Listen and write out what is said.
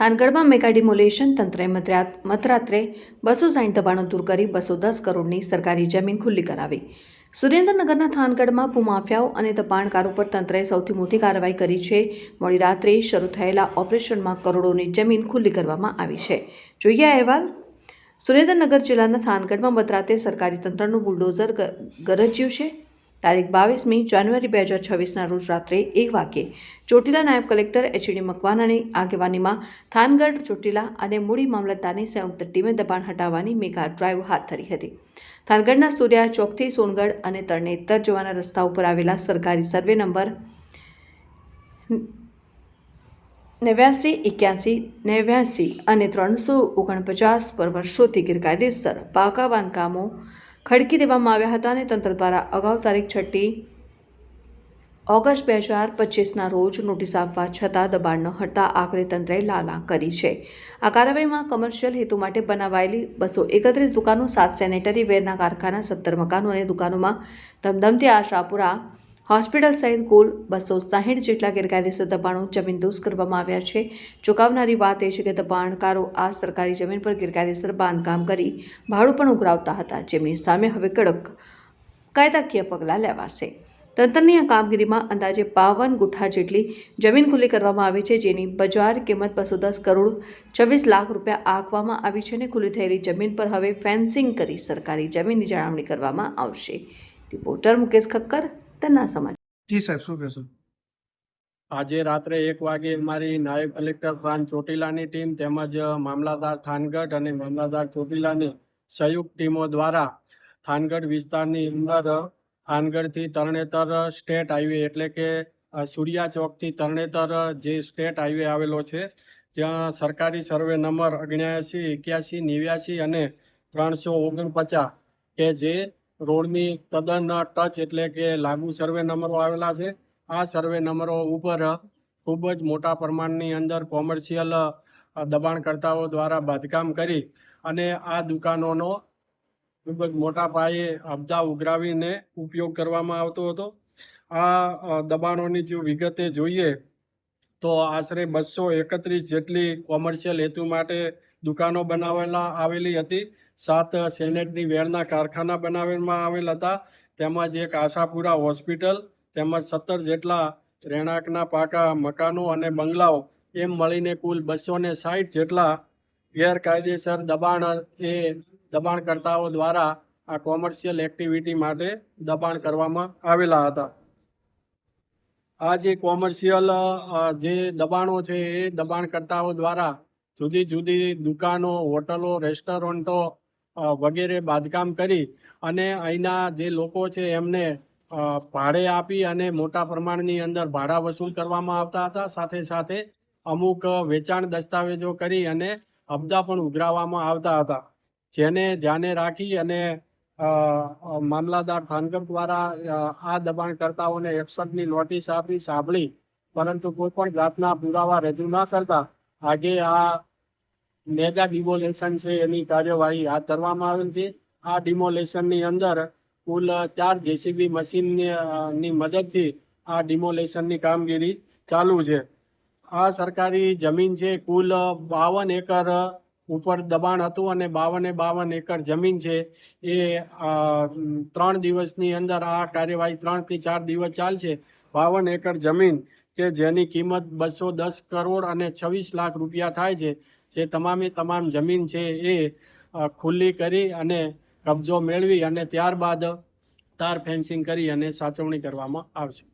થાનગઢમાં mega demolition તંત્રે મધરાત, મધરાત્રે બસો સાઠ દબાણો દૂર કરી બસો દસ કરોડની સરકારી જમીન ખુલ્લી કરાવી. સુરેન્દ્રનગરના થાનગઢમાં ભૂમાફિયાઓ અને દબાણકારો પર તંત્રએ સૌથી મોટી કાર્યવાહી કરી છે. મોડી રાત્રે શરૂ થયેલા ઓપરેશનમાં કરોડોની જમીન ખુલ્લી કરવામાં આવી છે. જોઈએ અહેવાલ. સુરેન્દ્રનગર જિલ્લાના થાનગઢમાં મધરાતે સરકારી તંત્રનું બુલડોઝર ગરજ્યું છે. તારીખ બાવીસમી જાન્યુઆરી બે હજાર છવ્વીસના રોજ રાત્રે એક વાગ્યે ચોટીલા નાયબ કલેક્ટર એચડી મકવાનાની આગેવાનીમાં થાનગઢ, ચોટીલા અને મૂડી મામલતદારની સંયુક્ત ટીમે દબાણ હટાવવાની મેગા ડ્રાઈવ હાથ ધરી હતી. થાનગઢના સૂર્યા ચોકથી સોનગઢ અને તરણેતર જવાના રસ્તા ઉપર આવેલા સરકારી સર્વે નંબર નેવ્યાસી, એક્યાસી, નેવ્યાસી અને ત્રણસો ઓગણપચાસ પર વર્ષોથી ગેરકાયદેસર પાકા બાંધકામો ખડકી દેવામાં આવ્યા હતા અને તંત્ર દ્વારા અગાઉ તારીખ છઠ્ઠી ઓગસ્ટ બે હજાર પચીસના રોજ નોટિસ આપવા છતાં દબાણ ન હટતા આખરે તંત્રએ લાલા કરી છે. આ કાર્યવાહીમાં કમર્શિયલ હેતુ માટે બનાવાયેલી બસો એકત્રીસ દુકાનો, સાત સેનેટરી વેરના કારખાના, સત્તર મકાનો અને દુકાનોમાં ધમધમતી આશાપુરા હોસ્પિટલ સહિત કુલ બસો સાહીઠ જેટલા ગેરકાયદેસર દબાણો જમીનદોસ્ત કરવામાં આવ્યા છે. ચોંકાવનારી વાત એ છે કે દબાણકારો આ સરકારી જમીન પર ગેરકાયદેસર બાંધકામ કરી ભાડું પણ ઉઘરાવતા હતા. જેમની સામે હવે કડક કાયદાકીય પગલાં લેવાશે. તંત્રની આ કામગીરીમાં અંદાજે બાવન ગુઠા જેટલી જમીન ખુલ્લી કરવામાં આવી છે, જેની બજાર કિંમત બસો દસ કરોડ છવ્વીસ લાખ રૂપિયા આંકવામાં આવી છે અને ખુલ્લી થયેલી જમીન પર હવે ફેન્સિંગ કરી સરકારી જમીનની જાળવણી કરવામાં આવશે. રિપોર્ટર મુકેશ ખક્કર તન્ના સમાજ. જી સાહેબ શું કહેશો? આજે રાત્રે એક વાગે મારી નાયબ કલેક્ટર પ્રાંત ચોટીલાની ટીમ તેમજ મામલાદાર થાનગઢ અને મામલાદાર ચોટીલાની સંયુક્ત ટીમો દ્વારા થાનગઢ વિસ્તારની અંદર થાનગઢથી તરણેતર સ્ટેટ હાઈવે એટલે કે સૂર્યા ચોકથી તરણેતર જે સ્ટેટ હાઈવે આવેલો છે ત્યાં સરકારી સર્વે નંબર અગ્યાસી એક્યાસી નેવ્યાસી અને ત્રણસો ઓગણપચાસ કે જે રોડની તદ્દન ટચ એટલે કે લાગુ સર્વે નંબરો આવેલા છે. આ સર્વે નંબરો ઉપર ખૂબ જ મોટા પ્રમાણની અંદર કોમર્શિયલ દબાણકર્તાઓ દ્વારા બાંધકામ કરી અને આ દુકાનોનો ખૂબ જ મોટા પાયે અબજા ઉઘરાવીને ઉપયોગ કરવામાં આવતો હતો. આ દબાણોની જો વિગતે જોઈએ તો આશરે બસો એકત્રીસ જેટલી કોમર્શિયલ હેતુ માટે દુકાનો બનાવેલા, આવેલી હતી. સાત સેનેટની વેરના કારખાના બનાવવામાં આવેલ હતા. તેમજ એક આશાપુરા હોસ્પિટલ, તેમજ સત્તર જેટલા રહેણાંકના પાકા મકાનો અને બંગલાઓ, એમ મળીને કુલ બસો ને સાઠ જેટલા ગેરકાયદેસર દબાણ એ દબાણકર્તાઓ દ્વારા આ કોમર્શિયલ એક્ટિવિટી માટે દબાણ કરવામાં આવેલા હતા. આ જે કોમર્શિયલ જે દબાણો છે એ દબાણકર્તાઓ દ્વારા જુદી જુદી દુકાનો, હોટલો, રેસ્ટોરન્ટો વગેરે બાંધકામ કરી અને અહીંના જે લોકો છે એમને ભાડે આપી અને મોટા પ્રમાણની અંદર ભાડા વસૂલ કરવામાં આવતા હતા. સાથે સાથે અમુક વેચાણ દસ્તાવેજો કરી અને હપ્તા પણ ઉઘરાવવામાં આવતા હતા. જેને ધ્યાને રાખી અને મામલાદાર ખાનગર દ્વારા આ દબાણકર્તાઓને એકસઠની નોટિસ આપી સાંભળી. પરંતુ કોઈ પણ જાતના પુરાવા રજૂ ન કરતા આજે આ મેગા ડિમોલેશન છે, એની કાર્યવાહી હાથ ધરવામાં આવેલ છે. આ ડિમોલેશનની અંદર કુલ ચાર જેસીબી મશીનની મદદથી આ ડિમોલેશનની કામગીરી ચાલુ છે. આ સરકારી જમીન છે, કુલ બાવન એકર ઉપર દબાણ હતું અને બાવને બાવન એકર જમીન છે. એ ત્રણ દિવસની અંદર આ કાર્યવાહી ત્રણથી ચાર દિવસ ચાલશે. બાવન એકર જમીન કે જેની કિંમત બસો દસ કરોડ અને છવ્વીસ લાખ રૂપિયા થાય છે. જે તમામે તમામ જમીન છે એ ખુલ્લી કરી અને કબજો મેળવી અને ત્યારબાદ તાર ફેન્સિંગ કરી અને સાચવણી કરવામાં આવશે.